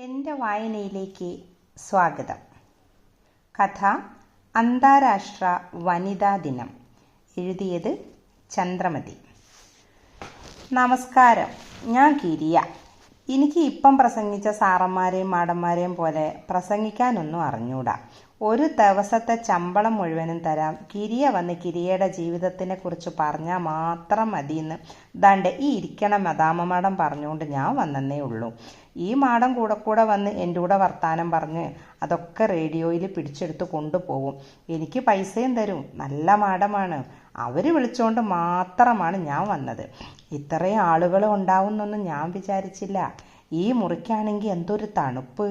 എന്റെ വായനയിലേക്ക് സ്വാഗതം. കഥ അന്താരാഷ്ട്ര വനിതാ ദിനം. എഴുതിയത് ചന്ദ്രമതി. നമസ്കാരം. ഞാൻ കിരിയ. എനിക്ക് ഇപ്പം പ്രസംഗിച്ച സാറന്മാരെയും മാടന്മാരെയും പോലെ പ്രസംഗിക്കാനൊന്നും അറിഞ്ഞൂടാ. ഒരു ദിവസത്തെ ശമ്പളം മുഴുവനും തരാം. കിരിയ വന്ന് കിരിയയുടെ ജീവിതത്തിനെ കുറിച്ച് പറഞ്ഞാൽ മാത്രം മതിയെന്ന് ദാണ്ട് ഈ ഇരിക്കണ മദാമ പറഞ്ഞുകൊണ്ട് ഞാൻ വന്നേ ഉള്ളൂ. ഈ മാടം കൂടെ കൂടെ വന്ന് എന്റെ കൂടെ വർത്താനം പറഞ്ഞ് അതൊക്കെ റേഡിയോയിൽ പിടിച്ചെടുത്ത് കൊണ്ടുപോകും. എനിക്ക് പൈസയും തരും. നല്ല മാടമാണ്. അവർ വിളിച്ചുകൊണ്ട് മാത്രമാണ് ഞാൻ വന്നത്. ഇത്രയും ആളുകൾ ഉണ്ടാവുന്നൊന്നും ഞാൻ വിചാരിച്ചില്ല. ഈ മുറിക്കാണെങ്കിൽ എന്തൊരു തണുപ്പ്.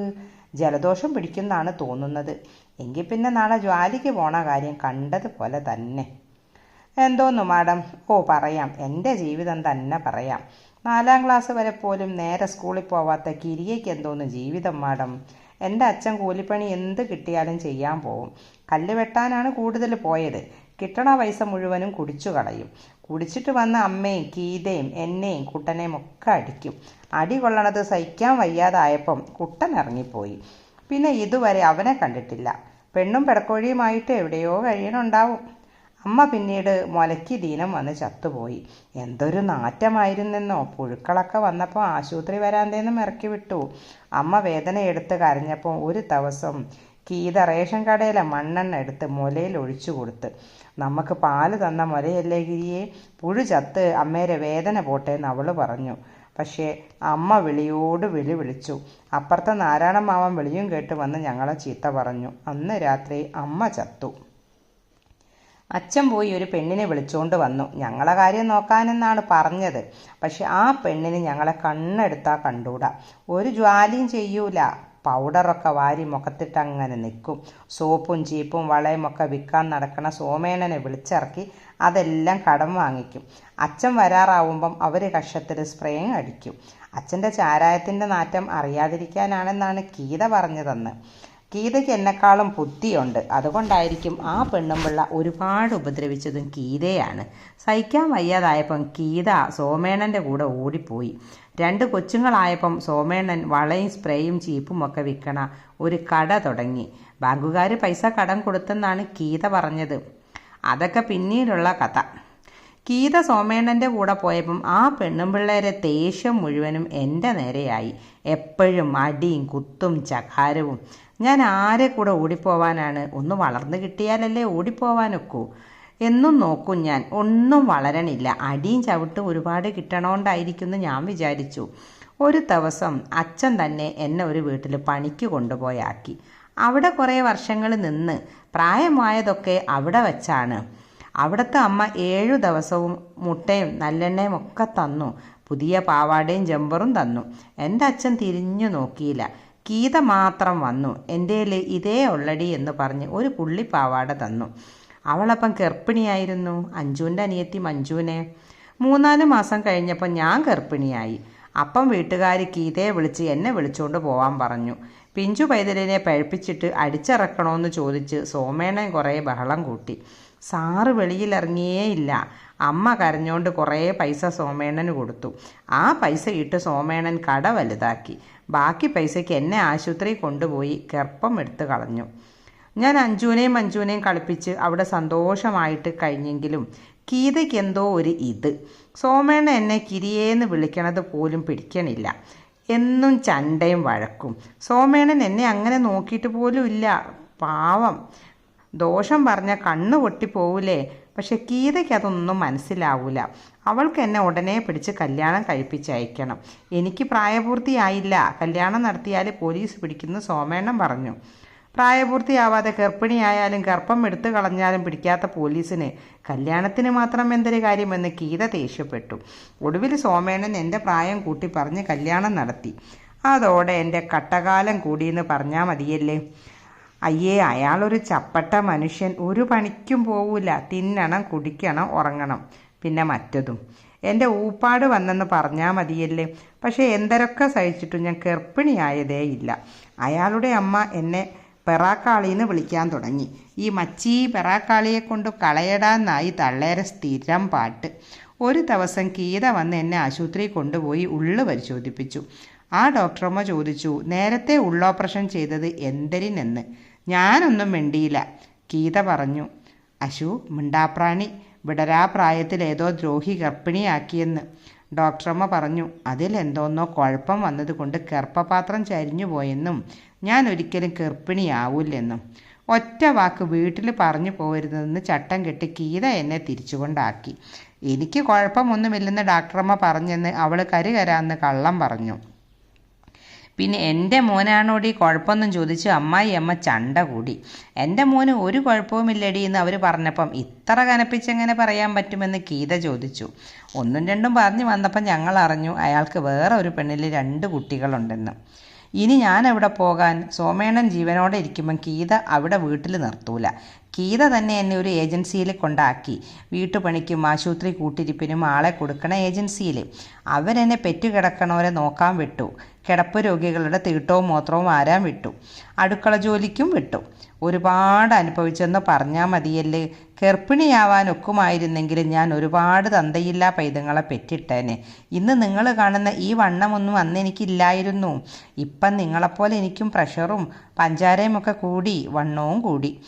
ജലദോഷം പിടിക്കുന്നാണ് തോന്നുന്നത്. എങ്കിൽ പിന്നെ നാളെ ജ്വാലിക്ക് പോണ കാര്യം കണ്ടതുപോലെ തന്നെ. എന്തോന്നു മാഡം? ഓ പറയാം. എന്റെ ജീവിതം തന്നെ പറയാം. നാലാം ക്ലാസ് വരെ പോലും നേരെ സ്കൂളിൽ പോവാത്ത കിരിയയ്ക്ക് എന്തോന്ന് ജീവിതം മാഡം? എന്റെ അച്ഛൻ കൂലിപ്പണി എന്ത് കിട്ടിയാലും ചെയ്യാൻ പോവും. കല്ല് വെട്ടാനാണ് കൂടുതൽ പോയത്. കിട്ടണ പൈസ മുഴുവനും കുടിച്ചു കളയും. കുടിച്ചിട്ട് വന്ന അമ്മയും കീതയും എന്നെയും കുട്ടനെയും ഒക്കെ അടിക്കും. അടി കൊള്ളണത് സഹിക്കാൻ വയ്യാതായപ്പം കുട്ടൻ ഇറങ്ങിപ്പോയി. പിന്നെ ഇതുവരെ അവനെ കണ്ടിട്ടില്ല. പെണ്ണും പെടക്കോഴിയുമായിട്ട് എവിടെയോ കഴിയണുണ്ടാവും. അമ്മ പിന്നീട് മുലയ്ക്ക് ദീനം വന്ന് ചത്തുപോയി. എന്തൊരു നാറ്റമായിരുന്നെന്നോ. പുഴുക്കളൊക്കെ വന്നപ്പോൾ ആശുപത്രി വരാന്തേന്നും ഇറക്കി വിട്ടു അമ്മ വേദന എടുത്ത് കരഞ്ഞപ്പോൾ ഒരു ദിവസം കീത റേഷൻ കടയിലെ മണ്ണെണ്ണ എടുത്ത് മുലയിൽ ഒഴിച്ചു കൊടുത്ത്. നമുക്ക് പാൽ തന്ന മുലയല്ലേ ഗിരിയെ? പുഴു ചത്ത് അമ്മേരെ വേദന പോട്ടെ എന്ന് അവൾ പറഞ്ഞു. പക്ഷേ അമ്മ വിളിയോട് വിളി വിളിച്ചു. അപ്പുറത്തെ നാരായണ മാവൻ വിളിയും കേട്ട് വന്ന് ഞങ്ങളെ ചീത്ത പറഞ്ഞു. അന്ന് രാത്രി അമ്മ ചത്തു. അച്ഛൻ പോയി ഒരു പെണ്ണിനെ വിളിച്ചുകൊണ്ട് വന്നു. ഞങ്ങളെ കാര്യം നോക്കാനെന്നാണ് പറഞ്ഞത്. പക്ഷെ ആ പെണ്ണിന് ഞങ്ങളെ കണ്ണെടുത്താൽ കണ്ടൂടാ. ഒരു ജ്വാലിയും ചെയ്യൂല. പൗഡറൊക്കെ വാരി മുഖത്തിട്ട് അങ്ങനെ നിൽക്കും. സോപ്പും ചീപ്പും വളയും ഒക്കെ വിൽക്കാൻ നടക്കണ സോമേണനെ വിളിച്ചിറക്കി അതെല്ലാം കടം വാങ്ങിക്കും. അച്ഛൻ വരാറാവുമ്പം അവർ കഷത്തിൽ സ്പ്രേയും അടിക്കും. അച്ഛന്റെ ചാരായത്തിന്റെ നാറ്റം അറിയാതിരിക്കാനാണെന്നാണ് ഗീത പറഞ്ഞതെന്ന്. ഗീതയ്ക്ക് എന്നെക്കാളും ബുദ്ധിയുണ്ട്. അതുകൊണ്ടായിരിക്കും ആ പെണ്ണുമ്പിള്ള ഒരുപാട് ഉപദ്രവിച്ചതും ഗീതയാണ്. സഹിക്കാൻ വയ്യാതായപ്പം ഗീത സോമേണന്റെ കൂടെ ഓടിപ്പോയി. രണ്ട് കൊച്ചുങ്ങളായപ്പം സോമേണൻ വളയും സ്പ്രേയും ചീപ്പും ഒക്കെ വിൽക്കണ ഒരു കട തുടങ്ങി. ബാങ്കുകാർ പൈസ കടം കൊടുത്തെന്നാണ് ഗീത പറഞ്ഞത്. അതൊക്കെ പിന്നീടുള്ള കഥ. ഗീത സോമേണ്ണന്റെ കൂടെ പോയപ്പം ആ പെണ്ണും പിള്ളേരെ ദേഷ്യം മുഴുവനും എന്റെ നേരെയായി. എപ്പോഴും അടിയും കുത്തും ചകാരവും. ഞാൻ ആരെ കൂടെ ഓടിപ്പോവാനാണ്? ഒന്ന് വളർന്നു കിട്ടിയാലല്ലേ ഓടിപ്പോവാനൊക്കൂ. എന്നും നോക്കും ഞാൻ. ഒന്നും വളരണില്ല. അടിയും ചവിട്ടും ഒരുപാട് കിട്ടണോണ്ടായിരിക്കുമെന്ന് ഞാൻ വിചാരിച്ചു. ഒരു ദിവസം അച്ഛൻ തന്നെ എന്നെ ഒരു വീട്ടിൽ പണിക്ക് കൊണ്ടുപോയാക്കി. അവിടെ കുറേ വർഷങ്ങൾ നിന്ന് പ്രായമായതൊക്കെ അവിടെ വെച്ചാണ്. അവിടുത്തെ അമ്മ ഏഴു ദിവസവും മുട്ടയും നല്ലെണ്ണയും ഒക്കെ തന്നു. പുതിയ പാവാടയും ജമ്പറും തന്നു. എന്റെ അച്ഛൻ തിരിഞ്ഞു നോക്കിയില്ല. ഗീത മാത്രം വന്നു. എന്റെ ഇതേ ഉള്ളടി എന്ന് പറഞ്ഞ് ഒരു പുള്ളി പാവാട തന്നു. അവളപ്പം ഗർഭിണിയായിരുന്നു. അഞ്ജുവിന്റെ അനിയത്തി മഞ്ജുവിനെ. മൂന്നാൽ മാസം കഴിഞ്ഞപ്പോൾ ഞാൻ ഗർഭിണിയായി. അപ്പം വീട്ടുകാർ ഗീതയെ വിളിച്ച് എന്നെ വിളിച്ചുകൊണ്ട് പോവാൻ പറഞ്ഞു. പിഞ്ചു പൈതലിനെ പഴുപ്പിച്ചിട്ട് അടിച്ചിറക്കണമെന്ന് ചോദിച്ച് സോമേണൻ കുറേ ബഹളം കൂട്ടി. സാറ് വെളിയിലിറങ്ങിയേയില്ല. അമ്മ കരഞ്ഞോണ്ട് കുറേ പൈസ സോമേണന് കൊടുത്തു. ആ പൈസ ഇട്ട് സോമേണൻ കട വലുതാക്കി. ബാക്കി പൈസയ്ക്ക് എന്നെ ആശുപത്രിയിൽ കൊണ്ടുപോയി ഗർഭം എടുത്തു കളഞ്ഞു. ഞാൻ അഞ്ജുവിനെയും മഞ്ജുവിനെയും കളിപ്പിച്ച് അവിടെ സന്തോഷമായിട്ട് കഴിഞ്ഞെങ്കിലും ഗീതയ്ക്ക് എന്തോ ഒരു ഇത്. സോമേണ എന്നെ കിരിയേന്ന് വിളിക്കണത് പോലും പിടിക്കണില്ല. എന്നും ചണ്ടയും വഴക്കും. സോമേണൻ എന്നെ അങ്ങനെ നോക്കിയിട്ട് പോലും ഇല്ല. പാവം. ദോഷം പറഞ്ഞ കണ്ണ് പൊട്ടിപ്പോവില്ലേ പക്ഷെ ഗീതയ്ക്ക് അതൊന്നും മനസ്സിലാവൂല. അവൾക്ക് എന്നെ ഉടനെ പിടിച്ച് കല്യാണം കഴിപ്പിച്ചയക്കണം. എനിക്ക് പ്രായപൂർത്തിയായില്ല. കല്യാണം നടത്തിയാൽ പോലീസ് പിടിക്കുന്ന സോമേണ്ണം പറഞ്ഞു. പ്രായപൂർത്തിയാവാതെ ഗർഭിണിയായാലും ഗർഭം എടുത്തു കളഞ്ഞാലും പിടിക്കാത്ത പോലീസിന് കല്യാണത്തിന് മാത്രം എന്തൊരു കാര്യമെന്ന് ഗീത ദേഷ്യപ്പെട്ടു. ഒടുവിൽ സോമേണൻ എന്റെ പ്രായം കൂട്ടി പറഞ്ഞ് കല്യാണം നടത്തി. അതോടെ എന്റെ കട്ടകാലം കൂടിയെന്ന് പറഞ്ഞാൽ മതിയല്ലേ? അയ്യേ അയാളൊരു ചപ്പട്ട മനുഷ്യൻ. ഒരു പണിക്കും പോവില്ല തിന്നണം കുടിക്കണം ഉറങ്ങണം. പിന്നെ മറ്റതും. എന്റെ ഊപ്പാട് വന്നെന്ന് പറഞ്ഞാൽ മതിയല്ലേ? പക്ഷേ എന്തരൊക്കെ സഹിച്ചിട്ടും ഞാൻ ഗർഭിണിയായതേ ഇല്ല അയാളുടെ അമ്മ എന്നെ പെറാക്കാളിന്ന് വിളിക്കാൻ തുടങ്ങി. ഈ മച്ചി പെറാക്കാളിയെ കൊണ്ട് കളയടാന്നായി തള്ളേരെ സ്ഥിരം പാട്ട്. ഒരു ദിവസം കീത വന്ന് എന്നെ ആശുപത്രി കൊണ്ടുപോയി ഉള്ളു പരിശോധിപ്പിച്ചു. ആ ഡോക്ടറമ്മ ചോദിച്ചു നേരത്തെ ഉള്ളോപ്പറേഷൻ ചെയ്തത് എന്തരിനെന്ന് ഞാനൊന്നും മിണ്ടിയില്ല കീത പറഞ്ഞു. അശു മിണ്ടാപ്രാണി വിടരാ പ്രായത്തിൽ ഏതോ ദ്രോഹി ഗർഭിണിയാക്കിയെന്ന് ഡോക്ടറമ്മ പറഞ്ഞു. അതിലെന്തോന്നോ കുഴപ്പം വന്നതുകൊണ്ട് ഗർഭപാത്രം ചരിഞ്ഞു പോയെന്നും ഞാൻ ഒരിക്കലും ഗർഭിണിയാവൂല്ലെന്നും. ഒറ്റ വാക്ക് വീട്ടിൽ പറഞ്ഞു പോകരുതെന്ന് ചട്ടം കെട്ടി കീത എന്നെ തിരിച്ചുകൊണ്ടാക്കി. എനിക്ക് കുഴപ്പമൊന്നുമില്ലെന്ന് ഡോക്ടറമ്മ പറഞ്ഞെന്ന് അവൾ കരുകരാന്ന് കള്ളം പറഞ്ഞു. പിന്നെ എന്റെ മോനാണോടി? കുഴപ്പമൊന്നും ചോദിച്ചു അമ്മായി അമ്മ ചണ്ട കൂടി. എന്റെ മോന് ഒരു കുഴപ്പവുമില്ലടി എന്ന് അവർ പറഞ്ഞപ്പം ഇത്ര കനപ്പിച്ചെങ്ങനെ പറയാൻ പറ്റുമെന്ന് ഗീത ചോദിച്ചു. ഒന്നും രണ്ടും പറഞ്ഞു വന്നപ്പം ഞങ്ങൾ അറിഞ്ഞു അയാൾക്ക് വേറെ ഒരു പെണ്ണിൽ രണ്ട് കുട്ടികളുണ്ടെന്ന്. ഇനി ഞാൻ അവിടെ പോകാൻ? സോമേണൻ ജീവനോടെ ഇരിക്കുമ്പം ഗീത അവിടെ വീട്ടിൽ നിർത്തൂല. ഗീത തന്നെ എന്നെ ഒരു ഏജൻസിയിൽ കൊണ്ടാക്കി. വീട്ടുപണിക്കും ആശുപത്രി കൂട്ടിരിപ്പിനും ആളെ കൊടുക്കണ ഏജൻസിയിൽ അവരെന്നെ പെറ്റുകിടക്കണവരെ നോക്കാൻ വിട്ടു. കിടപ്പ് രോഗികളുടെ തീട്ടവും മൂത്രവും ആരാൻ വിട്ടു. അടുക്കള ജോലിക്കും വിട്ടു. ഒരുപാട് അനുഭവിച്ചെന്ന് പറഞ്ഞാൽ മതിയല്ലേ. ഗർഭിണിയാവാൻ ഞാൻ ഒരുപാട് തന്തയില്ലാ പൈതങ്ങളെ പെറ്റിട്ടേനെ. ഇന്ന് നിങ്ങൾ കാണുന്ന ഈ വണ്ണമൊന്നും അന്ന് എനിക്കില്ലായിരുന്നു. ഇപ്പം നിങ്ങളെപ്പോലെ എനിക്കും പ്രഷറും പഞ്ചാരയും ഒക്കെ കൂടി വണ്ണവും കൂടി.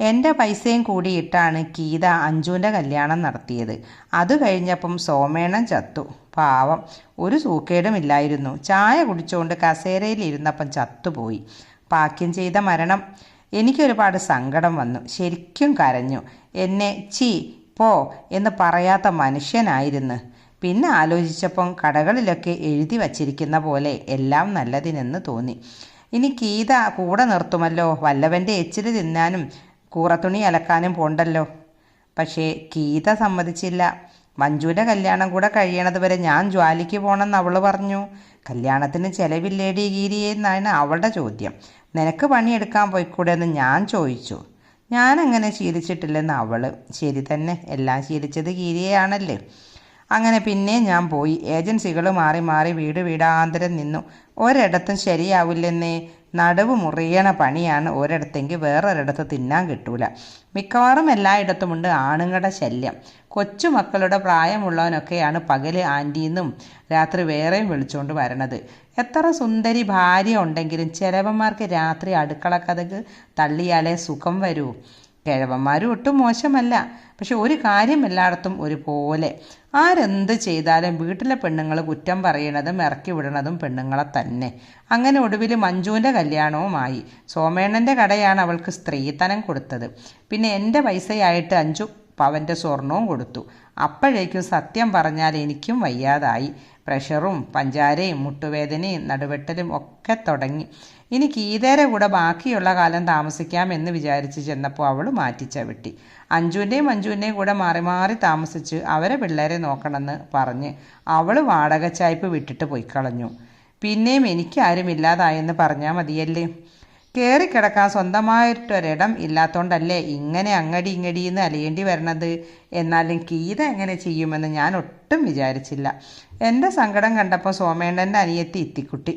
എന്റെ പൈസയും കൂടിയിട്ടാണ് ഗീത അഞ്ജുവിന്റെ കല്യാണം നടത്തിയത്. അത് കഴിഞ്ഞപ്പം സോമേണൻ ചത്തു. പാവം. ഒരു സൂക്കേടുമില്ലായിരുന്നു. ചായ കുടിച്ചുകൊണ്ട് കസേരയിൽ കസേരയിലിരുന്നപ്പം ചത്തുപോയി. പാക്യം ചെയ്ത മരണം. എനിക്കൊരുപാട് സങ്കടം വന്നു. ശരിക്കും കരഞ്ഞു. എന്നെ ചി പോ എന്ന് പറയാത്ത മനുഷ്യനായിരുന്നു. പിന്നെ ആലോചിച്ചപ്പം കടകളിലൊക്കെ എഴുതി വച്ചിരിക്കുന്ന പോലെ എല്ലാം നല്ലതിനെന്ന് തോന്നി. ഇനി കീത കൂടെ നിർത്തുമല്ലോ? വല്ലവന്റെ എച്ചിൽ തിന്നാനും കൂറത്തുണി അലക്കാനും പോണ്ടല്ലോ? പക്ഷേ കീത സമ്മതിച്ചില്ല. മഞ്ജുവിന്റെ കല്യാണം കൂടെ കഴിയണത് വരെ ഞാൻ ജ്വാലിക്ക് പോകണമെന്ന് അവൾ പറഞ്ഞു. കല്യാണത്തിന് ചെലവില്ലേടി ഗീരിയെ എന്നാണ് അവളുടെ ചോദ്യം. നിനക്ക് പണിയെടുക്കാൻ പോയിക്കൂടെ എന്ന് ഞാൻ ചോദിച്ചു. ഞാനങ്ങനെ ശീലിച്ചിട്ടില്ലെന്ന് അവൾ ശരി തന്നെ എല്ലാം ശീലിച്ചത് ഗീരിയെയാണല്ലേ? അങ്ങനെ പിന്നെ ഞാൻ പോയി. ഏജൻസികൾ മാറി മാറി വീട് വീടാന്തരം നിന്നു. ഒരിടത്തും ശരിയാവില്ലെന്നേ. നടുവ് മുറിയണ പണിയാണ് ഒരിടത്തെങ്കിൽ വേറൊരിടത്ത് തിന്നാൻ കിട്ടൂല. മിക്കവാറും എല്ലായിടത്തുമുണ്ട് ആണുങ്ങളുടെ ശല്യം. കൊച്ചുമക്കളുടെ പ്രായമുള്ളവനൊക്കെയാണ് പകൽ ആന്റീന്നും രാത്രി വേറെയും വിളിച്ചുകൊണ്ട് വരണത്. എത്ര സുന്ദരി ഭാര്യ ഉണ്ടെങ്കിലും ചിലവന്മാർക്ക് രാത്രി അടുക്കള കഥക്ക് തള്ളിയാലേ സുഖം വരൂ. കിഴവന്മാരും ഒട്ടും മോശമല്ല. പക്ഷെ ഒരു കാര്യം എല്ലായിടത്തും ഒരുപോലെ. ആരെന്ത് ചെയ്താലും വീട്ടിലെ പെണ്ണുങ്ങൾ കുറ്റം പറയണതും ഇറക്കി വിടണതും പെണ്ണുങ്ങളെ തന്നെ. അങ്ങനെ ഒടുവിൽ മഞ്ജുവിന്റെ കല്യാണവുമായി സോമേണ്ണന്റെ കടയാണ് അവൾക്ക് സ്ത്രീധനം കൊടുത്തത്. പിന്നെ എന്റെ പൈസയായിട്ട് അഞ്ചു പവന്റെ സ്വർണവും കൊടുത്തു. അപ്പോഴേക്കും സത്യം പറഞ്ഞാൽ എനിക്കും വയ്യാതായി. പ്രഷറും പഞ്ചാരയും മുട്ടുവേദനയും നടുവെട്ടലും ഒക്കെ തുടങ്ങി. ഇനി കീതേരെ കൂടെ ബാക്കിയുള്ള കാലം താമസിക്കാം എന്ന് വിചാരിച്ച് ചെന്നപ്പോൾ അവൾ മാറ്റിച്ചവിട്ടി അഞ്ജുവിന്റെയും മഞ്ജുവിന്റെയും കൂടെ മാറി മാറി താമസിച്ച് അവരെ പിള്ളേരെ നോക്കണമെന്ന് പറഞ്ഞ് അവൾ വാടക ചായ്പ് വിട്ടിട്ട് പോയി കളഞ്ഞു. പിന്നെയും എനിക്കാരും ഇല്ലാതായെന്ന് പറഞ്ഞാൽ മതിയല്ലേ? കയറിക്കിടക്കാൻ സ്വന്തമായിട്ടൊരിടം ഇല്ലാത്തോണ്ടല്ലേ ഇങ്ങനെ അങ്ങടി ഇങ്ങടിയെന്ന് അലയേണ്ടി വരണത്? എന്നാലും കീത എങ്ങനെ ചെയ്യുമെന്ന് ഞാൻ ഒട്ടും വിചാരിച്ചില്ല. എന്റെ സങ്കടം കണ്ടപ്പോൾ സോമേണ്ടന്റെ അനിയത്തി ഇത്തിക്കുട്ടി.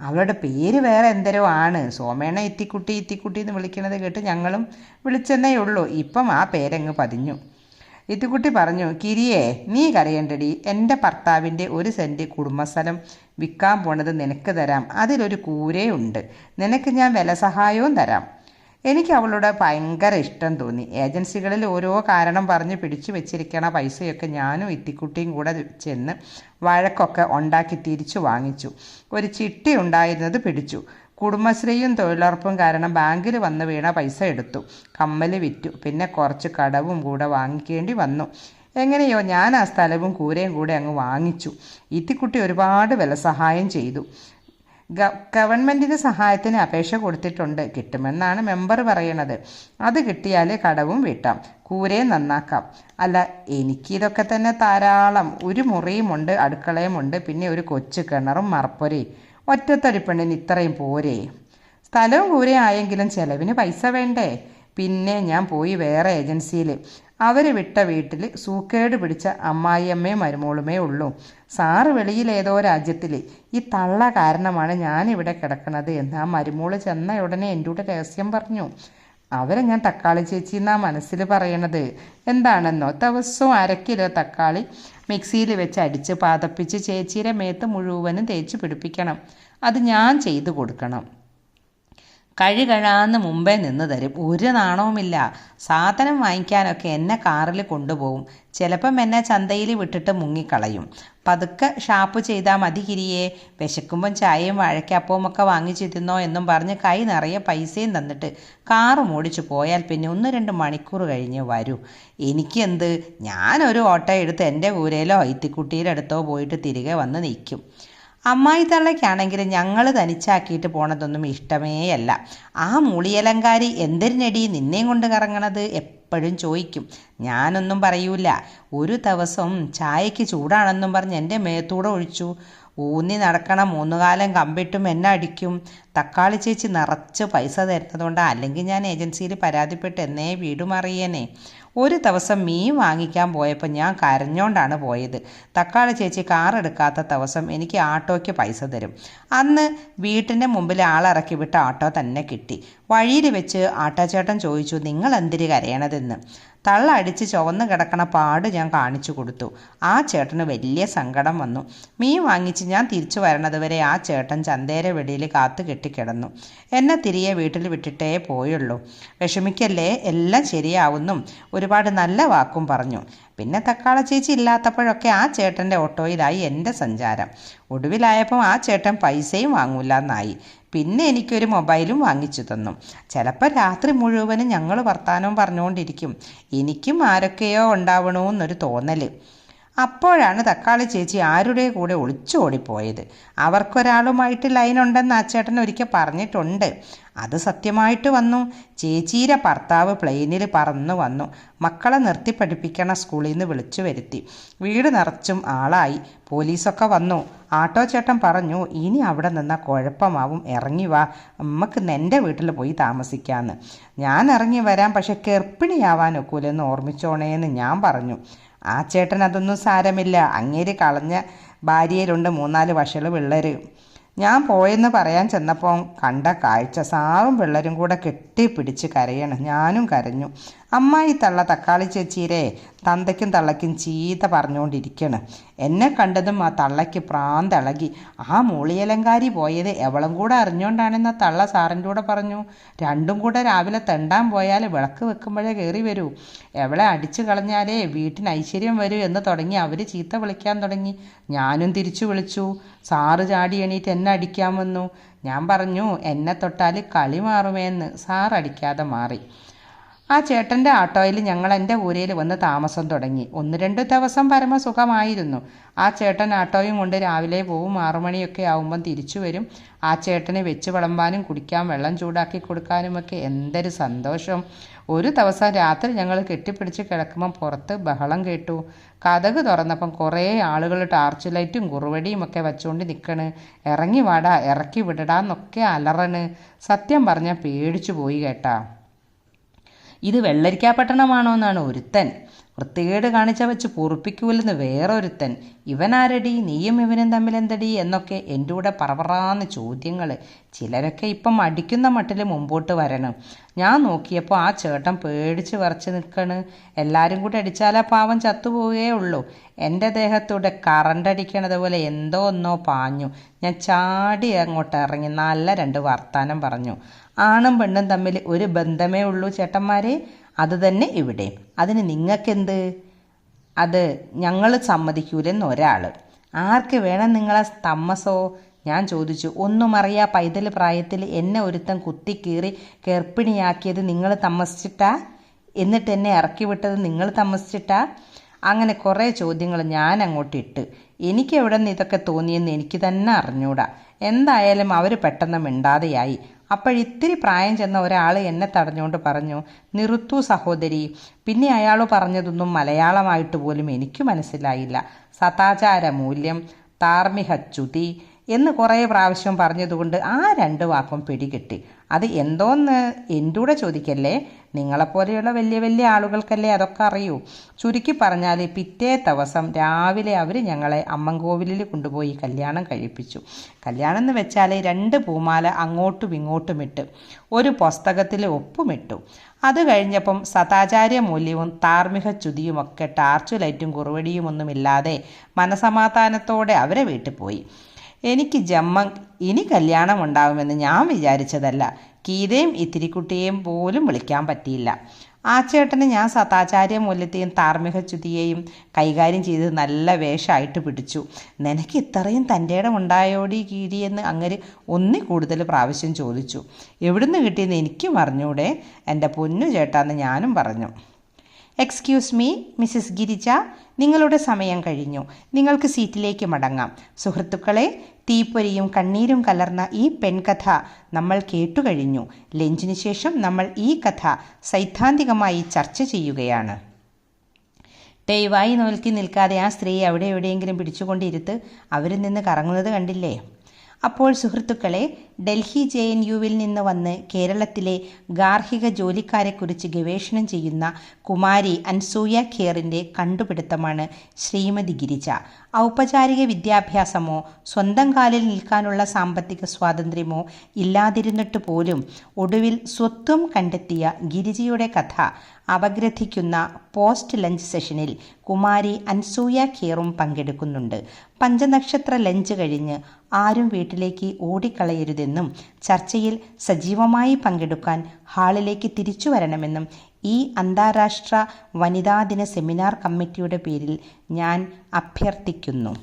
അവളുടെ പേര് വേറെ എന്തരോ ആണ്. സോമേണ ഇത്തിക്കുട്ടി ഇത്തിക്കുട്ടി എന്ന് വിളിക്കുന്നത് കേട്ട് ഞങ്ങളും വിളിച്ചെന്നേ ഉള്ളൂ. ഇപ്പം ആ പേരങ്ങ് പതിഞ്ഞു. ഇത്തിക്കുട്ടി പറഞ്ഞു കിരിയേ നീ കരയണ്ടടി. എന്റെ ഭർത്താവിന്റെ ഒരു സെന്റ് കുടുംബസ്ഥലം വിൽക്കാൻ പോണത് നിനക്ക് തരാം. അതിലൊരു കൂരയുണ്ട് നിനക്ക് ഞാൻ വില സഹായവും തരാം. എനിക്ക് അവളോട് ഭയങ്കര ഇഷ്ടം തോന്നി. ഏജൻസികളിൽ ഓരോ കാരണം പറഞ്ഞ് പിടിച്ചു വെച്ചിരിക്കണ പൈസയൊക്കെ ഞാനും ഇത്തിക്കുട്ടിയും കൂടെ ചെന്ന് വഴക്കൊക്കെ ഉണ്ടാക്കി തിരിച്ചു വാങ്ങിച്ചു. ഒരു ചിട്ടി ഉണ്ടായിരുന്നത് പിടിച്ചു. കുടുംബശ്രീയും തൊഴിലുറപ്പും കാരണം ബാങ്കിൽ വന്ന് വീണ പൈസ എടുത്തു. കമ്മൽ വിറ്റു. പിന്നെ കുറച്ച് കടവും കൂടെ വാങ്ങിക്കേണ്ടി വന്നു. എങ്ങനെയോ ഞാൻ ആ സ്ഥലവും കൂരയും കൂടെ അങ്ങ് വാങ്ങിച്ചു. ഇത്തിക്കുട്ടി ഒരുപാട് വില സഹായം ചെയ്തു. ഗവൺമെന്റിന് സഹായത്തിന് അപേക്ഷ കൊടുത്തിട്ടുണ്ട്. കിട്ടുമെന്നാണ് മെമ്പർ പറയണത്. അത് കിട്ടിയാലേ കടവും വീട്ടാം. കൂരേ നന്നാക്കാം. അല്ല എനിക്കിതൊക്കെ തന്നെ ധാരാളം. ഒരു മുറിയുമുണ്ട് അടുക്കളയുമുണ്ട് പിന്നെ ഒരു കൊച്ചു കിണറും മറപ്പൊരേ. ഒറ്റത്തടി പെണ്ണിന് ഇത്രയും പോരേ. സ്ഥലവും കൂരേ ആയെങ്കിലും ചിലവിന് പൈസ വേണ്ടേ? പിന്നെ ഞാൻ പോയി വേറെ ഏജൻസിയിൽ അവർ വിട്ട വീട്ടിൽ സൂക്കേട് പിടിച്ച അമ്മായിയമ്മേ മരുമോളുമേ ഉള്ളൂ. സാറ് വെളിയിൽ ഏതോ രാജ്യത്തിൽ ഈ തള്ള കാരണമാണ് ഞാനിവിടെ കിടക്കുന്നത് എന്ന് ആ മരുമോൾ ചെന്ന ഉടനെ എന്റെ കൂടെ രഹസ്യം പറഞ്ഞു. അവരെ ഞാൻ തക്കാളി ചേച്ചി എന്നാ മനസ്സിൽ പറയണത്? എന്താണെന്നോ? ദിവസവും അരക്കിലോ തക്കാളി മിക്സിയിൽ വെച്ച് അടിച്ച് പാതപ്പിച്ച് ചേച്ചിയുടെ മേത്ത് മുഴുവനും തേച്ച് പിടിപ്പിക്കണം. അത് ഞാൻ ചെയ്തു കൊടുക്കണം. കഴുകഴാന്ന് മുമ്പേ നിന്ന് തരും. ഒരു നാണവുമില്ല. സാധനം വാങ്ങിക്കാനൊക്കെ എന്നെ കാറിൽ കൊണ്ടുപോകും. ചിലപ്പം എന്നെ ചന്തയിൽ വിട്ടിട്ട് മുങ്ങിക്കളയും. പതുക്കെ ഷാപ്പ് ചെയ്താൽ മതി കിരിയെ. വിശക്കുമ്പം ചായയും വാഴയ്ക്കപ്പവും ഒക്കെ വാങ്ങിച്ചു തിന്നോ എന്നും പറഞ്ഞ് കൈ നിറയെ പൈസയും തന്നിട്ട് കാറ് ഓടിച്ചു പോയാൽ പിന്നെ ഒന്ന് രണ്ട് മണിക്കൂർ കഴിഞ്ഞ് വരൂ. എനിക്കെന്ത്? ഞാനൊരു ഓട്ടോ എടുത്ത് എന്റെ ഊരയിലോ ഇത്തിക്കുട്ടിയുടെ അടുത്തോ പോയിട്ട് തിരികെ വന്ന് നിൽക്കും. അമ്മായി തള്ളയ്ക്കാണെങ്കിൽ ഞങ്ങൾ തനിച്ചാക്കിയിട്ട് പോണതൊന്നും ഇഷ്ടമേയല്ല. ആ മൂളിയലങ്കാരി എന്തിനടി നിന്നെയും കൊണ്ട് കറങ്ങണത്? എപ്പോഴും ചോദിക്കും ഞാനൊന്നും പറയൂല. ഒരു ദിവസം ചായക്ക് ചൂടാണെന്നും പറഞ്ഞ് എന്റെ മേത്തൂടെ ഒഴിച്ചു. ഊന്നി നടക്കണ മൂന്നുകാലം കമ്പിട്ടും എന്നെ അടിക്കും. തക്കാളി ചേച്ചി നിറച്ച് പൈസ തരുന്നതുകൊണ്ട് അല്ലെങ്കിൽ ഞാൻ ഏജൻസിയിൽ പരാതിപ്പെട്ട് എന്നേ വീടും മാറിയേനെ ഒരു ദിവസം മീൻ വാങ്ങിക്കാൻ പോയപ്പോൾ ഞാൻ കരഞ്ഞോണ്ടാണ് പോയത്. തക്കാളി ചേച്ചി കാർ എടുക്കാത്ത ദിവസം എനിക്ക് ആട്ടോയ്ക്ക് പൈസ തരും. അന്ന് വീട്ടിന്റെ മുമ്പിൽ ആളിറക്കി വിട്ട ആട്ടോ തന്നെ കിട്ടി. വഴിയിൽ വെച്ച് ആട്ടാച്ചേട്ടൻ ചോദിച്ചു നിങ്ങൾ എന്തിര് കരയണതെന്ന് തള്ളടിച്ച് ചുവന്ന് കിടക്കണ പാട് ഞാൻ കാണിച്ചു കൊടുത്തു. ആ ചേട്ടന് വലിയ സങ്കടം വന്നു. മീൻ വാങ്ങിച്ച് ഞാൻ തിരിച്ചു വരണതുവരെ ആ ചേട്ടൻ ചന്തേര വെടിയിൽ കാത്തു കെട്ടിക്കിടന്നു. എന്നെ തിരികെ വീട്ടിൽ വിട്ടിട്ടേ പോയുള്ളൂ. വിഷമിക്കല്ലേ എല്ലാം ശരിയാവുന്നും ഒരുപാട് നല്ല വാക്കും പറഞ്ഞു. പിന്നെ തക്കാള ചേച്ചി ഇല്ലാത്തപ്പോഴൊക്കെ ആ ചേട്ടന്റെ ഓട്ടോയിലായി എന്റെ സഞ്ചാരം. ഒടുവിലായപ്പോൾ ആ ചേട്ടൻ പൈസയും വാങ്ങൂല എന്നായി പിന്നെ എനിക്കൊരു മൊബൈലും വാങ്ങിച്ചു തന്നു. ചിലപ്പോൾ രാത്രി മുഴുവനും ഞങ്ങൾ വർത്തമാനവും പറഞ്ഞുകൊണ്ടിരിക്കും. എനിക്കും ആരൊക്കെയോ ഉണ്ടാവണമെന്നൊരു തോന്നൽ അപ്പോഴാണ് തക്കാളി ചേച്ചി ആരുടെ കൂടെ ഒളിച്ചോടിപ്പോയത് അവർക്കൊരാളുമായിട്ട് ലൈനുണ്ടെന്ന് ആ ചേട്ടൻ ഒരിക്കൽ പറഞ്ഞിട്ടുണ്ട്. അത് സത്യമായിട്ട് വന്നു. ചേച്ചിയുടെ ഭർത്താവ് പ്ലെയിനിൽ പറന്നു വന്നു. മക്കളെ നിർത്തി പഠിപ്പിക്കണ സ്കൂളിൽ നിന്ന് വിളിച്ചു വരുത്തി. വീട് നിറച്ചും ആളായി. പോലീസൊക്കെ വന്നു. ആട്ടോ ചേട്ടൻ പറഞ്ഞു ഇനി അവിടെ നിന്ന കുഴപ്പമാവും. ഇറങ്ങി വാ. നമുക്ക് എന്റെ വീട്ടിൽ പോയി താമസിക്കാമെന്ന് ഞാൻ ഇറങ്ങി വരാം. പക്ഷെ ഗർഭിണിയാവാൻ ഒക്കൂലെന്ന് ഓർമ്മിച്ചോണേന്ന് ഞാൻ പറഞ്ഞു. ആ ചേട്ടൻ അതൊന്നും സാരമില്ല. അങ്ങേര് കളഞ്ഞ ഭാര്യയിലുണ്ട് മൂന്നാൽ വഷൾ പിള്ളേർ ഞാൻ പോയെന്ന് പറയാൻ ചെന്നപ്പോൾ കണ്ട കാഴ്ച സാറും പിള്ളേരും കൂടെ കെട്ടിപ്പിടിച്ച് കരയണം. ഞാനും കരഞ്ഞു. അമ്മായി തള്ള തക്കാളി ചേച്ചീരെ തന്തയ്ക്കും തള്ളയ്ക്കും ചീത്ത പറഞ്ഞുകൊണ്ടിരിക്കണം. എന്നെ കണ്ടതും ആ തള്ളയ്ക്ക് പ്രാന്തിളകി. ആ മൂളിയലങ്കാരി പോയത് എവളും കൂടെ അറിഞ്ഞുകൊണ്ടാണെന്ന് തള്ള സാറിന്റെ കൂടെ പറഞ്ഞു. രണ്ടും കൂടെ രാവിലെ തെണ്ടാൻ പോയാൽ വിളക്ക് വെക്കുമ്പോഴേ കയറി വരൂ. എവളെ അടിച്ചു കളഞ്ഞാലേ വീട്ടിന് ഐശ്വര്യം വരൂ എന്ന് തുടങ്ങി അവർ ചീത്ത വിളിക്കാൻ തുടങ്ങി. ഞാനും തിരിച്ചു വിളിച്ചു. സാറ് ചാടി എണീറ്റ് എന്നെ അടിക്കാൻ വന്നു. ഞാൻ പറഞ്ഞു എന്നെ തൊട്ടാൽ കളി മാറുമേന്ന്. സാർ അടിക്കാതെ മാറി. ആ ചേട്ടന്റെ ആട്ടോയിൽ ഞങ്ങൾ എന്റെ ഊരയിൽ വന്ന് താമസം തുടങ്ങി. ഒന്ന് രണ്ട് ദിവസം പരമസുഖമായിരുന്നു. ആ ചേട്ടൻ ആട്ടോയും കൊണ്ട് രാവിലെ പോവും ആറുമണിയൊക്കെ ആവുമ്പം തിരിച്ചു വരും. ആ ചേട്ടനെ വെച്ച് വിളമ്പാനും കുടിക്കാൻ വെള്ളം ചൂടാക്കി കൊടുക്കാനുമൊക്കെ എന്തൊരു സന്തോഷം. ഒരു ദിവസം രാത്രി ഞങ്ങൾ കെട്ടിപ്പിടിച്ച് കിടക്കുമ്പം പുറത്ത് ബഹളം കേട്ടു. കഥക് തുറന്നപ്പം കുറേ ആളുകൾ ടാർച്ച് ലൈറ്റും കുറുവടിയും ഒക്കെ വെച്ചുകൊണ്ട് നിൽക്കണ് ഇറങ്ങി വാടാ ഇറക്കി വിടടാന്നൊക്കെ അലറണ്. സത്യം പറഞ്ഞാൽ പേടിച്ചു പോയി കേട്ടാ. ഇത് വെള്ളരിക്കാപട്ടണമാണോ എന്നാണ് ഒരുത്തൻ. വൃത്തികേട് കാണിച്ച വെച്ച് പൊറുപ്പിക്കൂലെന്ന് വേറൊരുത്തൻ. ഇവനാരടി? നീയും ഇവനും തമ്മിൽ എന്തടി? എന്നൊക്കെ എന്റെ കൂടെ പറവറാന്ന് ചോദ്യങ്ങൾ ചിലരൊക്കെ ഇപ്പം അടിക്കുന്ന മട്ടിൽ മുമ്പോട്ട് വരണം. ഞാൻ നോക്കിയപ്പോൾ ആ ചേട്ടൻ പേടിച്ച് വറച്ച് നിൽക്കണ്. എല്ലാവരും കൂടി അടിച്ചാലാ പാവം ചത്തുപോവുകയേ ഉള്ളൂ. എന്റെ ദേഹത്തൂടെ കറണ്ട് അടിക്കണത് പോലെ എന്തോ ഒന്നോ പാഞ്ഞു. ഞാൻ ചാടി അങ്ങോട്ട് ഇറങ്ങി നല്ല രണ്ട് വർത്താനം പറഞ്ഞു. ആണും പെണ്ണും തമ്മിൽ ഒരു ബന്ധമേ ഉള്ളൂ ചേട്ടന്മാരെ. അത് തന്നെ ഇവിടെ. അതിന് നിങ്ങൾക്കെന്ത്? അത് ഞങ്ങൾ സമ്മതിക്കൂലെന്ന് ഒരാൾ. ആർക്ക് വേണം നിങ്ങളെ തമ്മസോ ഞാൻ ചോദിച്ചു. ഒന്നും അറിയാ പൈതൽ പ്രായത്തിൽ എന്നെ ഒരുത്തൻ കുത്തിക്കീറി ഗർഭിണിയാക്കിയത് നിങ്ങൾ തമ്മസിച്ചിട്ടാ എന്നിട്ട് എന്നെ ഇറക്കി വിട്ടത് നിങ്ങൾ തമ്മസിച്ചിട്ടാ അങ്ങനെ കുറേ ചോദ്യങ്ങൾ ഞാൻ അങ്ങോട്ട് ഇട്ട്. എനിക്ക് എവിടെ നിന്ന് ഇതൊക്കെ തോന്നിയെന്ന് എനിക്ക് തന്നെ അറിഞ്ഞൂടാ. എന്തായാലും അവർ പെട്ടെന്ന് മിണ്ടാതെയായി. അപ്പോഴിത്തിരി പ്രായം ചെന്ന ഒരാൾ എന്നെ തടഞ്ഞുകൊണ്ട് പറഞ്ഞു നിറുത്തു സഹോദരി. പിന്നെ അയാൾ പറഞ്ഞതൊന്നും മലയാളമായിട്ട് പോലും എനിക്ക് മനസ്സിലായില്ല. സദാചാര മൂല്യം ധാർമ്മിക ച്യുതി എന്ന് കുറേ പ്രാവശ്യം പറഞ്ഞതുകൊണ്ട് ആ രണ്ട് വാക്കും പിടികിട്ടി. അത് എന്തോന്ന്? എന്റെ കൂടെ ചോദിക്കല്ലേ? നിങ്ങളെപ്പോലെയുള്ള വലിയ വലിയ ആളുകൾക്കല്ലേ അതൊക്കെ അറിയൂ. ചുരുക്കി പറഞ്ഞാൽ പിറ്റേ ദിവസം രാവിലെ അവർ ഞങ്ങളെ അമ്മൻകോവിലിൽ കൊണ്ടുപോയി കല്യാണം കഴിപ്പിച്ചു. കല്യാണം എന്ന് വെച്ചാൽ രണ്ട് പൂമാല അങ്ങോട്ടും ഇങ്ങോട്ടും ഇട്ട് ഒരു പുസ്തകത്തിൽ ഒപ്പുമിട്ടു. അത് കഴിഞ്ഞപ്പം സദാചാര്യ മൂല്യവും ധാർമ്മിക ചുതിയുമൊക്കെ ടാർച്ചു ലൈറ്റും കുറുവടിയും ഒന്നുമില്ലാതെ മനസമാധാനത്തോടെ അവരെ വീട്ടിൽ പോയി. എനിക്ക് ജമ്മങ് ഇനി കല്യാണം ഉണ്ടാവുമെന്ന് ഞാൻ വിചാരിച്ചതല്ല. ഗീതയും ഇത്തിരിക്കുട്ടിയെയും പോലും വിളിക്കാൻ പറ്റിയില്ല. ആ ചേട്ടന് ഞാൻ സതാചാര്യ മൂല്യത്തെയും ധാർമ്മിക ചുതിയെയും കൈകാര്യം ചെയ്ത് നല്ല വേഷമായിട്ട് പിടിച്ചു. നിനക്ക് ഇത്രയും തന്റെ ഇടം ഉണ്ടായോടി കീരിയെന്ന് അങ്ങനെ ഒന്നി കൂടുതൽ പ്രാവശ്യം ചോദിച്ചു. എവിടുന്ന് കിട്ടിയെന്ന് എനിക്കും അറിഞ്ഞൂടെ എന്റെ പൊന്നു ചേട്ടാന്ന് ഞാനും പറഞ്ഞു. Excuse me Mrs Girija. നിങ്ങളുടെ സമയം കഴിഞ്ഞു. നിങ്ങൾക്ക് സീറ്റിലേക്ക് മടങ്ങാം. സുഹൃത്തുക്കളെ തീപ്പൊരിയും കണ്ണീരും കലർന്ന ഈ പെൺകഥ നമ്മൾ കേട്ടുകഴിഞ്ഞു ലഞ്ചിന് ശേഷം നമ്മൾ ഈ കഥ സൈദ്ധാന്തികമായി ചർച്ച ചെയ്യുകയാണ്. ദയവായി നോൽക്കി നിൽക്കാതെ ആ സ്ത്രീ അവിടെ എവിടെയെങ്കിലും പിടിച്ചുകൊണ്ടിരുത്ത് അവരിൽ നിന്ന് കറങ്ങുന്നത് കണ്ടില്ലേ? അപ്പോൾ സുഹൃത്തുക്കളെ ഡൽഹി ജെ എൻ യുവിൽ നിന്ന് വന്ന് കേരളത്തിലെ ഗാർഹിക ജോലിക്കാരെക്കുറിച്ച് ഗവേഷണം ചെയ്യുന്ന കുമാരി അൻസൂയ ഖേറിന്റെ കണ്ടുപിടുത്തമാണ് ശ്രീമതി ഗിരിജ. ഔപചാരിക വിദ്യാഭ്യാസമോ സ്വന്തം കാലിൽ നിൽക്കാനുള്ള സാമ്പത്തിക സ്വാതന്ത്ര്യമോ ഇല്ലാതിരുന്നിട്ട് പോലും ഒടുവിൽ സ്വത്വം കണ്ടെത്തിയ ഗിരിജിയുടെ കഥ അപഗ്രഥിക്കുന്ന പോസ്റ്റ് ലഞ്ച് സെഷനിൽ കുമാരി അൻസൂയ ഖീറും പങ്കെടുക്കുന്നുണ്ട്. പഞ്ചനക്ഷത്ര ലഞ്ച് കഴിഞ്ഞ് ആരും വീട്ടിലേക്ക് ഓടിക്കളയരുതെന്നും ചർച്ചയിൽ സജീവമായി പങ്കെടുക്കാൻ ഹാളിലേക്ക് തിരിച്ചു വരണമെന്നും ഈ അന്താരാഷ്ട്ര വനിതാ ദിന സെമിനാർ കമ്മിറ്റിയുടെ പേരിൽ ഞാൻ അഭ്യർത്ഥിക്കുന്നു.